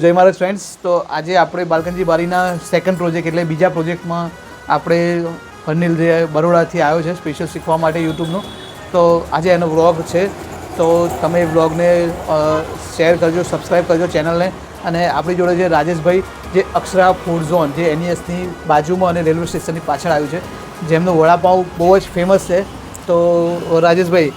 જય મહારાજ ફ્રેન્ડ્સ તો આજે આપણે બાલકનજી બારીના સેકન્ડ પ્રોજેક્ટ એટલે બીજા પ્રોજેક્ટમાં આપણે અનિલ જે બરોડાથી આવ્યો છે સ્પેશિયલ શીખવા માટે યુટ્યુબનું. તો આજે એનો વ્લોગ છે. તો તમે વ્લોગને શેર કરજો સબસ્ક્રાઈબ કરજો ચેનલને અને આપણી જોડે જે રાજેશભાઈ, જે અક્ષરા ફૂડ ઝોન જે એનઈએસની બાજુમાં અને રેલવે સ્ટેશનની પાછળ આવ્યું છે, જેમનું વડાપાઉં બહુ જ ફેમસ છે. તો, રાજેશભાઈ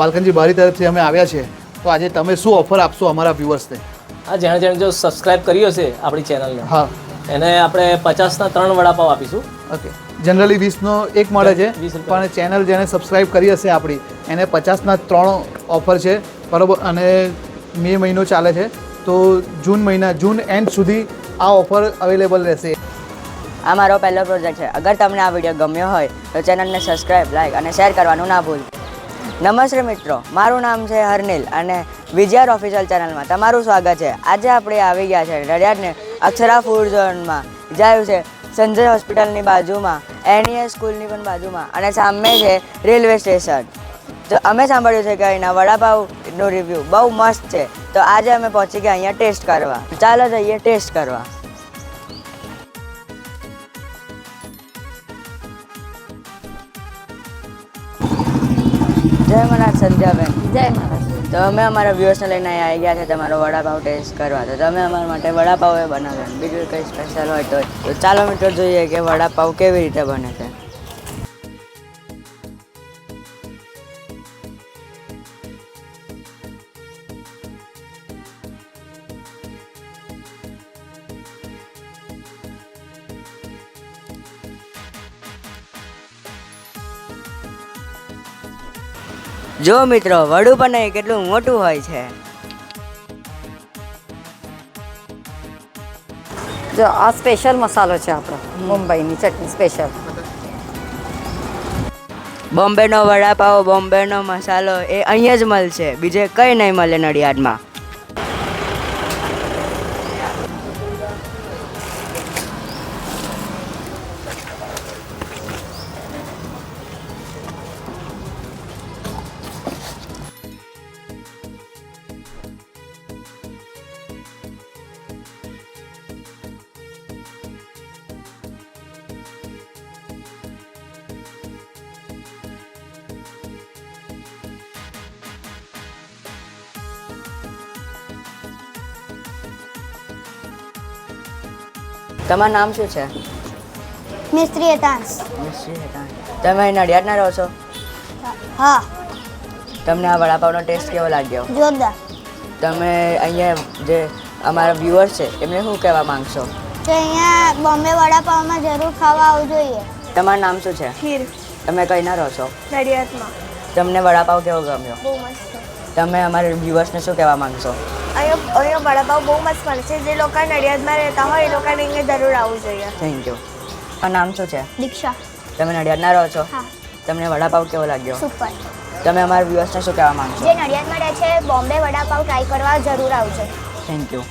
બાલકનજી બારી તરફથી અમે આવ્યા છે. તો આજે તમે શું ઓફર આપશો અમારા વ્યુઅર્સને હા જેણે જેણે જો સબસ્ક્રાઇબ કર્યો હશે આપણી ચેનલને હા. એને આપણે પચાસના ત્રણ વડાપાવ આપીશું. ઓકે જનરલી વીસનો એક મળે છે 20 પણ ચેનલ જેને સબસ્ક્રાઇબ કરી હશે આપણી એને પચાસના ત્રણ ઓફર છે બરાબર? અને મે મહિનો ચાલે છે તો જૂન મહિના જૂન એન્ડ સુધી આ ઓફર અવેલેબલ રહેશે. આ મારો પહેલો પ્રોજેક્ટ છે. અગર તમને આ વીડિયો ગમ્યો હોય તો ચેનલને સબસ્ક્રાઇબ લાઈક અને શેર કરવાનું ના ભૂલ. નમસ્તે મિત્રો, મારું નામ છે હરનિલ અને વિજયાર ઓફિશિયલ ચેનલમાં તમારું સ્વાગત છે. આજે આપણે આવી ગયા છે રડિયાડને અક્ષરા ફૂડ ઝોનમાં જાયું છે સંજય હોસ્પિટલની બાજુમાં એનીએ સ્કૂલની પણ બાજુમાં અને સામે છે રેલવે સ્ટેશન. તો અમે સાંભળ્યું છે કે અહીંના વડાપાવનું રિવ્યૂ બહુ મસ્ત છે. તો આજે અમે પહોંચી ગયા અહીંયા ટેસ્ટ કરવા. ચાલો જઈએ ટેસ્ટ કરવા. જય મહારાજ સંધ્યાબેન. જય મહારાજ. તો અમે અમારા વ્યૂઅર્સને લઈને અહીંયા આવી ગયા છે તમારો વડાપાવ ટેસ્ટ કરવા. તો તમે અમારા માટે વડાપાવ એ બનાવ્યો બીજું કંઈ સ્પેશિયલ હોય તો ચાલો મિત્રો જોઈએ કે વડાપાવ કેવી રીતે બને છે. જો મિત્રો વડું પણ નહીં કેટલું મોટું હોય છે. જો આ સ્પેશિયલ મસાલો છે આપણો મુંબઈની ચટણી સ્પેશિયલ બોમ્બેનો વડાપાવ બોમ્બેનો મસાલો એ અહીંયા જ મળશે. બીજે કંઈ નહીં મળે નડિયાદમાં. તમારું નામ શું છે? મિસ્ત્રી હેતાંશ. તમે નડિયાદના રહો છો? હા. તમને આ વડાપાવનો ટેસ્ટ કેવો લાગ્યો? જોરદાર. તમે અહીંયા જે અમારા વ્યુઅર્સ છે એમને શું કહેવા માંગશો? તો અહીંયા બોમ્બે વડાપાવમાં જરૂર ખાવા આવવું જોઈએ. તમારું નામ શું છે? ખીર. તમે કઈ ના રહો છો? નડિયાદમાં. તમને વડાપાવ કેવો ગમ્યો? બહુ મસ્ત. તમે અમારા વ્યુઅર્સને શું કહેવા માંગશો? અહીંયા અહીંયા વડાપાવ બહુ મસ્ત મળે છે. જે લોકો નડિયાદમાં રહેતા હોય એ લોકોને અહીંયા જરૂર આવવું જોઈએ. થેન્ક યુ આ નામ શું છે? દીક્ષા. તમે નડિયાદના રહો છો? હા. તમને વડાપાવ કેવો લાગ્યો? સુપર તમે અમારા વ્યૂઅર્સને શું કહેવા માંગશો? જે નડિયાદમાં રહે છે બોમ્બે વડાપાવ ટ્રાય કરવા જરૂર આવજો. થેન્ક યુ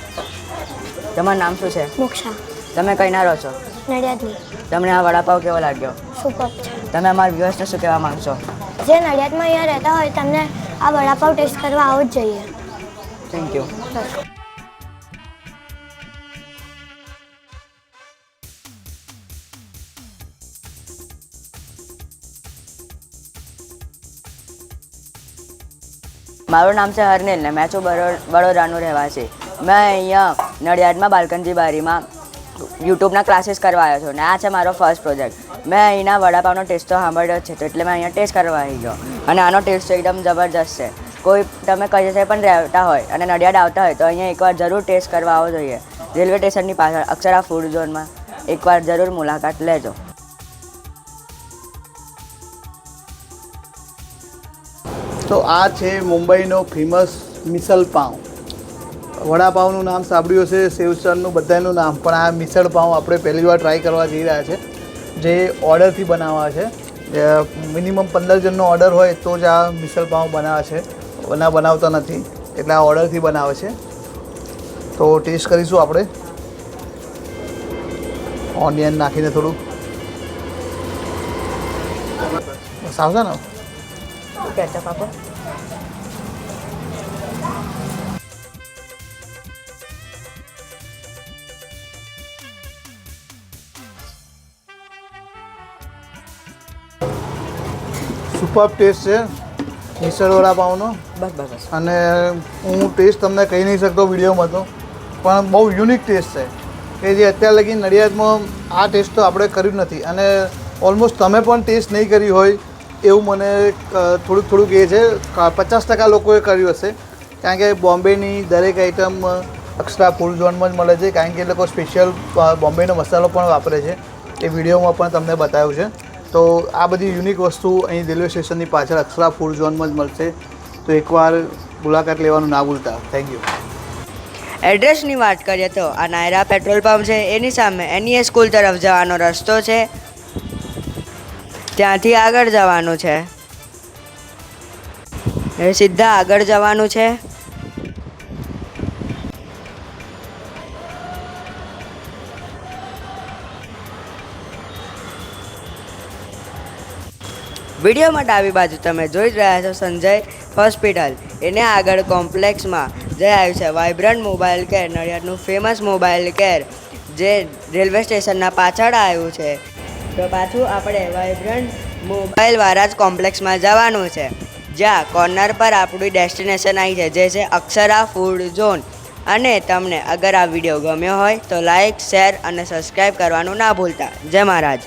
તમારું નામ શું છે? મોક્ષા. તમે કઈ ના રહો છો? નડિયાદની. તમને આ વડાપાવ કેવો લાગ્યો? સુપર છે તમે અમારા વ્યૂઅર્સને શું કહેવા માંગશો? જે નડિયાદમાં અહીંયા રહેતા હોય તમને આ વડાપાવ ટેસ્ટ કરવા આવવું જ જોઈએ. થેન્ક યુ મારું નામ છે હરનિલ ને મેં છું વડોદરાનું રહેવાસી. મેં અહીંયા નડિયાદમાં બાલકનજી બારીમાં યુટ્યુબના ક્લાસીસ કરવા આવ્યો છું ને આ છે મારો ફર્સ્ટ પ્રોજેક્ટ મેં અહીંના વડાપાવનો ટેસ્ટ તો સાંભળ્યો છે, તો એટલે મેં અહીંયા ટેસ્ટ કરવા આવી ગયો. અને આનો ટેસ્ટ એકદમ જબરજસ્ત છે. કોઈ તમે કઈ જગ્યાએ પણ રહેતા હોય અને નડિયાદ આવતા હોય તો અહીંયા એકવાર જરૂર ટેસ્ટ કરવા આવો જોઈએ. રેલવે સ્ટેશનની પાછળ અક્ષરા ફૂડ ઝોનમાં એકવાર જરૂર મુલાકાત લેજો. તો આ છે મુંબઈનો ફેમસ મિસલ પાઉં. વડાપાઉંનું નામ સાંભળ્યું હશે સેવસરનું બધાનું નામ, પણ આ મિસળ પાઉં આપણે પહેલી વાર ટ્રાય કરવા જઈ રહ્યા છે. જે ઓર્ડરથી બનાવવા છે મિનિમમ પંદર જણનો ઓર્ડર હોય તો જ આ મિસળ પાઉં બનાવે છે બના બનાવતા નથી. એટલે આ ઓર્ડરથી બનાવે છે. તો ટેસ્ટ કરીશું આપણે. ઓનિયન નાખીને થોડુંક બસ આવશે ને સુપર ટેસ્ટ છે. મિસળ વડાપાઉંનો બસ બસ બસ. અને હું ટેસ્ટ તમને કહી નહીં શકતો વિડીયોમાં તો પણ બહુ યુનિક ટેસ્ટ છે. કે જે અત્યાર લગી નડિયાદમાં આ ટેસ્ટ તો આપણે કર્યું નથી. અને ઓલમોસ્ટ તમે પણ ટેસ્ટ નહીં કરી હોય એવું મને થોડુંક થોડુંક એ છે. પચાસ ટકા લોકોએ કર્યું હશે. કારણ કે બોમ્બેની દરેક આઈટમ અક્ષરા ફૂલ ઝોનમાં જ મળે છે. કારણ કે એ લોકો સ્પેશિયલ બોમ્બેનો મસાલો પણ વાપરે છે. એ વિડીયોમાં પણ તમને બતાવ્યું છે. તો આ બધી યુનિક વસ્તુ અહીં રેલવે સ્ટેશનની પાછળ અક્ષરા ફૂડ ઝોનમાં જ મળશે. તો એકવાર મુલાકાત લેવાનું ના ભૂલતા. થેન્ક યુ એડ્રેસની વાત કરીએ તો આ નાયરા પેટ્રોલ પંપ છે. એની સામે એનઈએ સ્કૂલ તરફ જવાનો રસ્તો છે. ત્યાંથી આગળ જવાનું છે. એ સીધા આગળ જવાનું છે. વિડીયોમાં ડાબી બાજુ તમે જોઈ રહ્યા છો સંજય હોસ્પિટલ. એને આગળ કોમ્પ્લેક્સમાં જે આવ્યું છે. વાઇબ્રન્ટ મોબાઈલ કેર, નડિયાદનું ફેમસ મોબાઈલ કેર, જે રેલવે સ્ટેશનના પાછળ આવ્યું છે. તો પાછું આપણે વાઇબ્રન્ટ મોબાઈલવાળા જ કોમ્પ્લેક્સમાં જવાનું છે. જ્યાં કોર્નર પર આપણી ડેસ્ટિનેશન આવી છે જે છે અક્ષરા ફૂડ ઝોન. અને તમને અગર આ વીડિયો ગમ્યો હોય તો લાઇક શેર અને સબસ્ક્રાઈબ કરવાનું ના ભૂલતા. જય મહારાજ.